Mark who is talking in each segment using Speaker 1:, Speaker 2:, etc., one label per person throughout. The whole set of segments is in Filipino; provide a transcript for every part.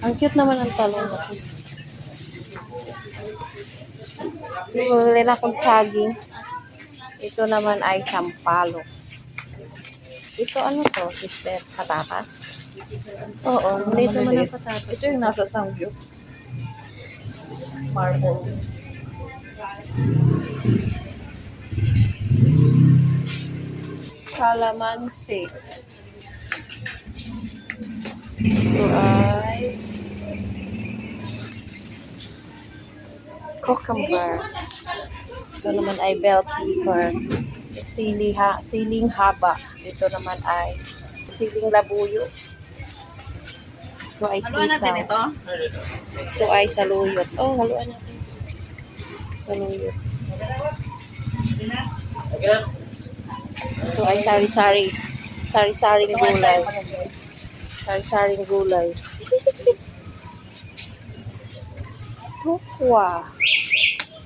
Speaker 1: Ang cute naman ang talong na to. Bumili na akong saging. Ito naman ay sampalo. Ito ano to, sister? Patatas? Oo, maliit naman ang patatas.
Speaker 2: Ito yung nasa Sangyup. Marble.
Speaker 1: Calamansi. Ito ay cucumber. Ito naman ay bell pepper. Sili ha, siling haba. Ito naman ay siling labuyo. Ito ay
Speaker 2: Ano natin
Speaker 1: sitaw.
Speaker 2: ito?
Speaker 1: Ito ay saluyot. Oh, haluan natin. Saluyot. Ito ay sari-sari. Sari-saring gulay. Sari-saring gulay. Tukwa.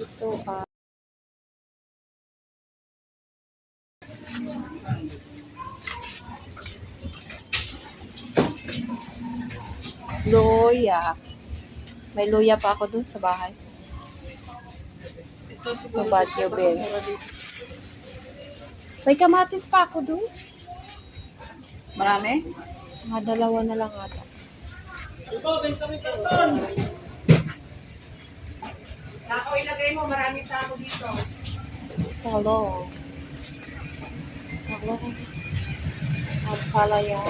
Speaker 1: Ito ay loya. May loya pa ako dun sa bahay.
Speaker 2: Ito
Speaker 1: Ito Baguio Bears. May kamatis pa ako dun.
Speaker 2: Marami?
Speaker 1: Mga dalawa na lang ata.
Speaker 2: Sako ilagay mo, marami sako dito.
Speaker 1: Talong. Talong. At palaya.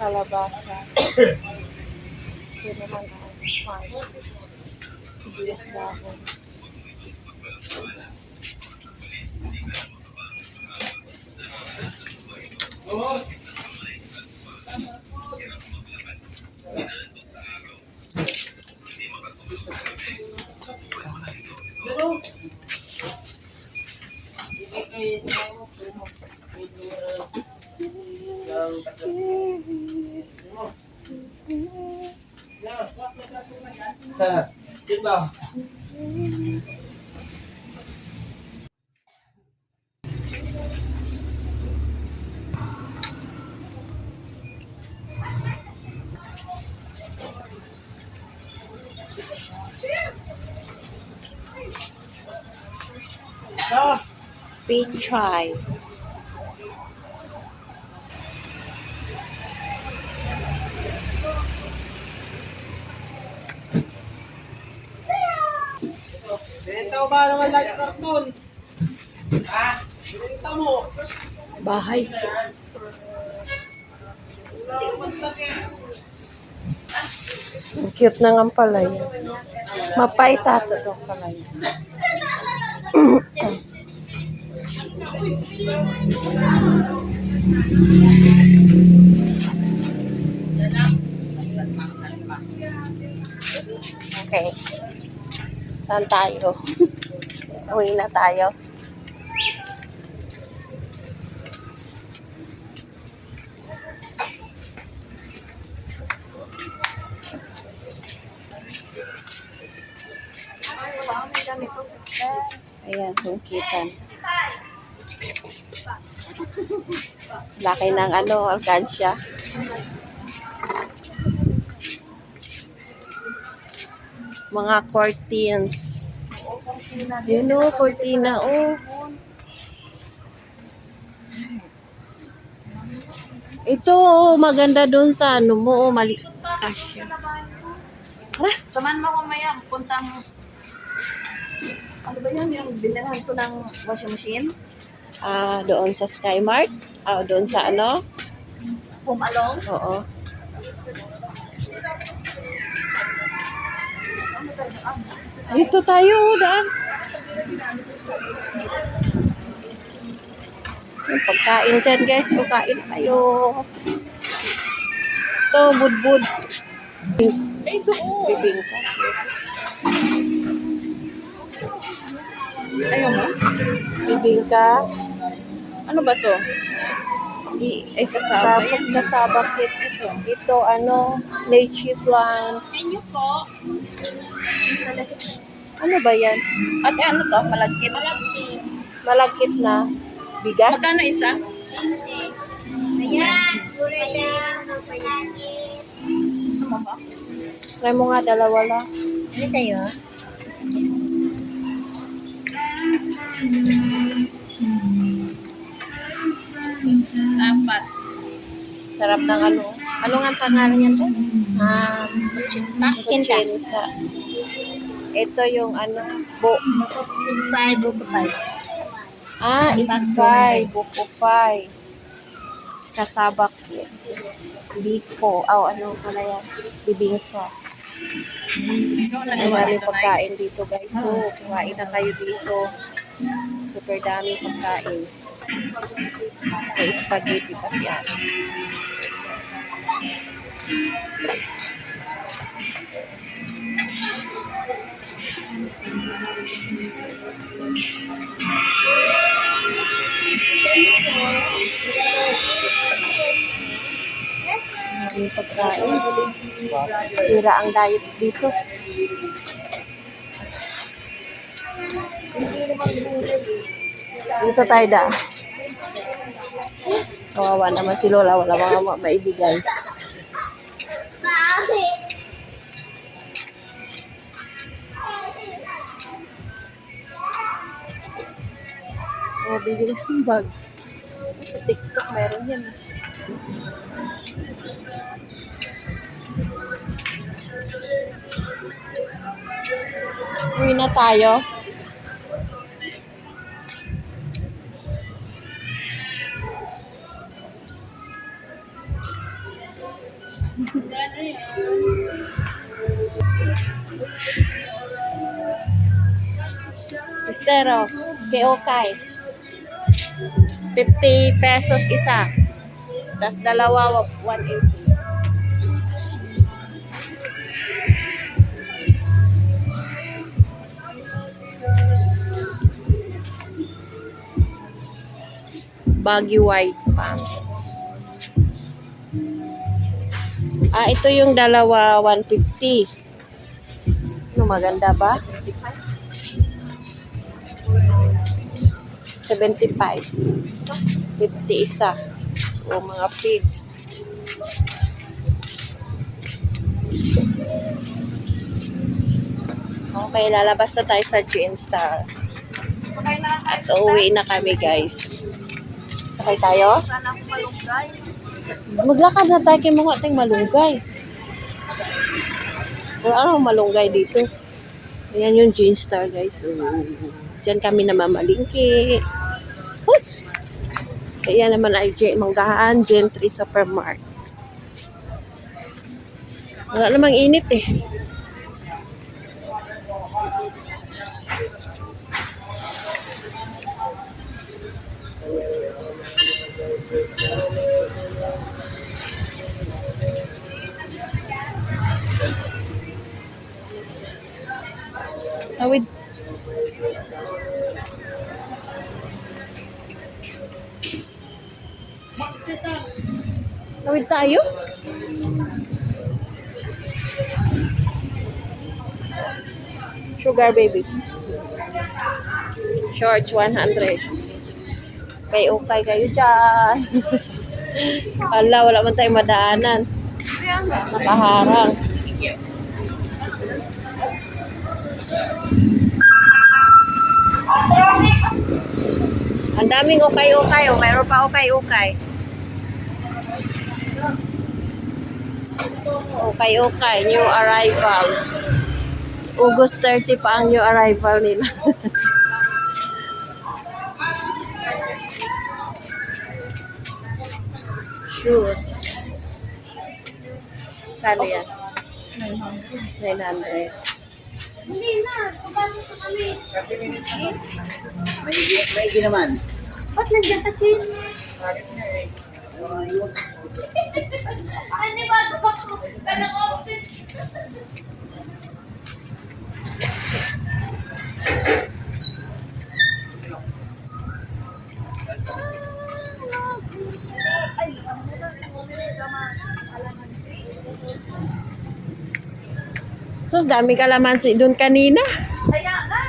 Speaker 1: Kalabasa. Ito naman ang farm. Sibuyas dahon.
Speaker 3: Hãy subscribe cho
Speaker 1: Pichay.
Speaker 3: Benta ba naman like cartoon? Ha? Benta mo.
Speaker 1: Bahay. Ang cute na nga pala yun. Mapait ato itong pala yun. Okay. Saan tayo? Uwi na tayo. Ayan, sungkitan. Laki ng ano, alkansya. Mga curtains. Yun o, cortina o. Ito, oh, maganda doon sa ano mo, oh, mali. Kasya.
Speaker 2: Saman mo mamaya, puntang... Ano ba yan? Yung binilhan ko ng washing machine?
Speaker 1: Ah, doon sa Sky Ah, doon sa ano?
Speaker 2: Home alone?
Speaker 1: Oo. Dito tayo, daan. Yung pagkain dyan, guys. Pagkain tayo. Ito, budbud.
Speaker 2: Ay, doon.
Speaker 1: Bibingka.
Speaker 2: Ayaw mo?
Speaker 1: Bibingka.
Speaker 2: Ano ba to?
Speaker 1: Di,
Speaker 2: Ay, kasama
Speaker 1: tapos kasaba kit. Ito, ito ano, lychee flan.
Speaker 2: Inyo po.
Speaker 1: Ano ba yan?
Speaker 2: At ano to? Malagkit? Malagkit.
Speaker 1: Malagkit na bigas.
Speaker 2: Magkano isa?
Speaker 4: Ayan.
Speaker 2: Gusto mo ba?
Speaker 1: Try mo nga, dalawa lang.
Speaker 2: Hindi sa'yo. Apat.
Speaker 1: Sarap ng ano. Ano nga ang pangalan yan po?
Speaker 2: Um, cinta. Cinta.
Speaker 1: Cinta. Ito yung ano, bu
Speaker 2: Five, buko five.
Speaker 1: ah, ikpay, bukupay. Kasabak yun. Biko. Oh, ano pala yan? Bibingka. Ang daming pagkain dito guys. So, kumain na kayo dito. Super daming pagkain. May spaghetti pa siya. Maraming pagkain. Sira ang diet dito. Dito tayo da. Kawawa naman si Lola. Wala mga ma- maibigay. Oh, bibili ng bag. Sa TikTok meron yan. Uwi na tayo. Estero, kay Okay. 50 pesos isa. Tapos dalawa, 180. Baggy white pants. Ah, ito yung dalawa, 150. Ano, maganda ba? 75. 50 isa. O mga feeds. Okay, lalabas na tayo sa Gin Star. At uuwi na kami, guys. Sakay tayo? Maglakad na tayo kay mga ating malunggay. Wala ano malunggay dito. Ayan yung Gin Star, guys. Uh, Diyan kami namamalingki. Huh! Ayan naman ay J Manggahan, Gentry Supermart. Wala namang init eh. Tayo? Sugar baby. Shorts 100. Kay okay kayo dyan. Hala, wala man tayong madaanan. Nakaharang. Ang daming ukay-ukay. Oh. Mayroon pa ukay-ukay. Ukay-ukay. New arrival. August 30 pa ang new arrival nila. Shoes. Kano yan? 900.
Speaker 2: Hindi na. Papasok na kami.
Speaker 3: May naman.
Speaker 2: Ba't nandiyan ka, Chin? Hindi ba ito pa ko? Kanang office.
Speaker 1: Sus, dami kalamansi doon kanina.
Speaker 2: Kaya na.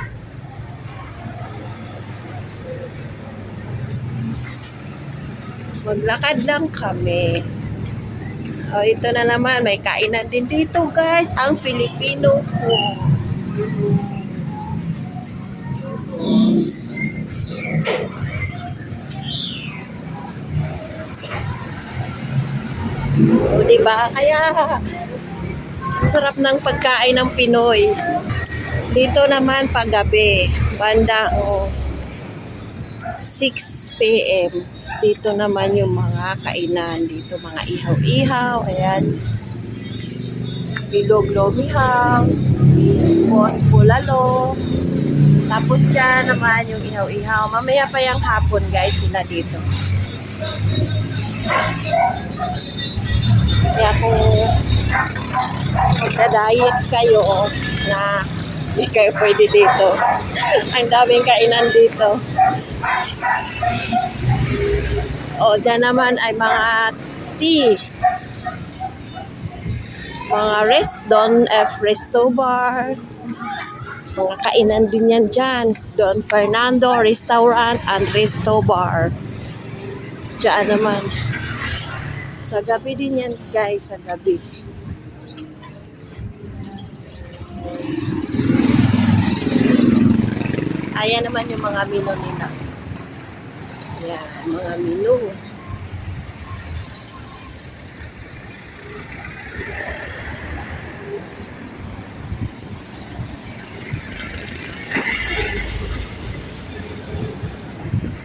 Speaker 1: Maglakad lang kami. Oh, ito na naman, may kainan din dito guys, ang Filipino food. O, di ba? Kaya, sarap ng pagkain ng Pinoy. Dito naman paggabi, bandang 6 p.m. Dito naman yung mga kainan. Dito mga ihaw-ihaw. Ayan. Bilog Lomi House. Boss Bulalo. Tapos dyan naman yung ihaw-ihaw. Mamaya pa yung hapon guys sila dito. Kaya kung magda-diet kayo na hindi kayo pwede dito. Ang daming kainan dito. O, dyan naman ay mga tea. Mga rest, Don F. Resto Bar. Mga kainan din yan dyan. Don Fernando Restaurant and Resto Bar. Diyan naman. Sa gabi din yan, guys. Sa gabi. Ayan naman yung mga menu nila. Ayan, mga menu.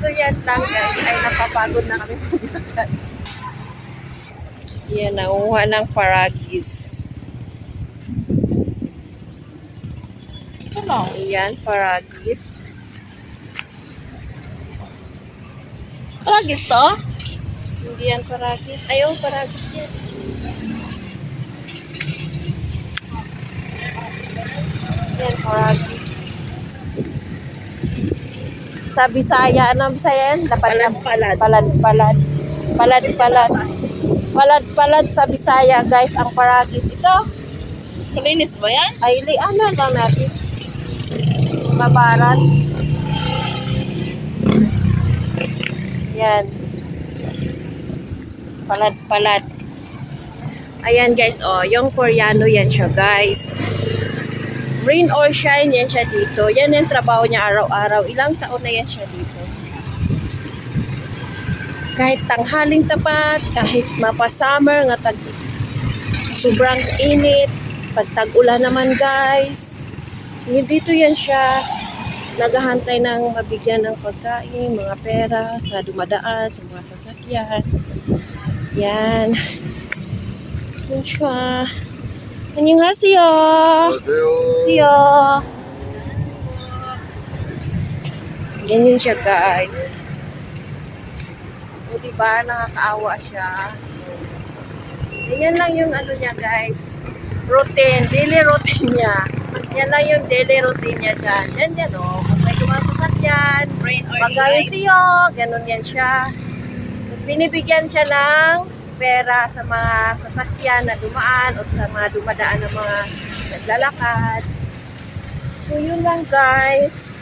Speaker 1: So yan lang guys, ay napapagod na kami pumuntan. Yan, nanguha ng paragis.
Speaker 2: Ito lang.
Speaker 1: Ayan, paragis.
Speaker 2: Paragis to?
Speaker 1: Hindi yan paragis. Ayaw, paragis yan. Yan, paragis. Sa Bisaya, ano ang Bisaya yan? Lapad, palad, palad. Palad, palad. Palad, palad. Palad, sa Bisaya, guys, ang paragis. Ito,
Speaker 2: Kalinis ba yan?
Speaker 1: ay, li, ano lang natin? Mabarat. Yan. Palad-palad. Ayan guys, oh, yung Koreano yan siya guys. Rain or shine yan siya dito. Yan yung trabaho niya araw-araw. Ilang taon na yan siya dito. Kahit tanghaling tapat, kahit mapa-summer, nga tag sobrang init, pag tag-ulan naman guys. Dito yan siya naghahantay ng mabigyan ng pagkain, mga pera, sa dumadaan, sa mga sasakyan. Yan. Yan siya. Annyeonghaseyo! Annyeonghaseyo! Ganyan siya guys. O diba, nakakaawa siya. Ganyan lang yung ano niya guys. Routine, daily routine niya. Yan lang yung daily routine niya dyan. Yan yan o. Kung may dumasakit yan, Magaling siyo, ganun yan siya. Tapos binibigyan siya ng pera sa mga sasakyan na dumaan o sa mga dumadaan ng mga naglalakad. So yun lang guys.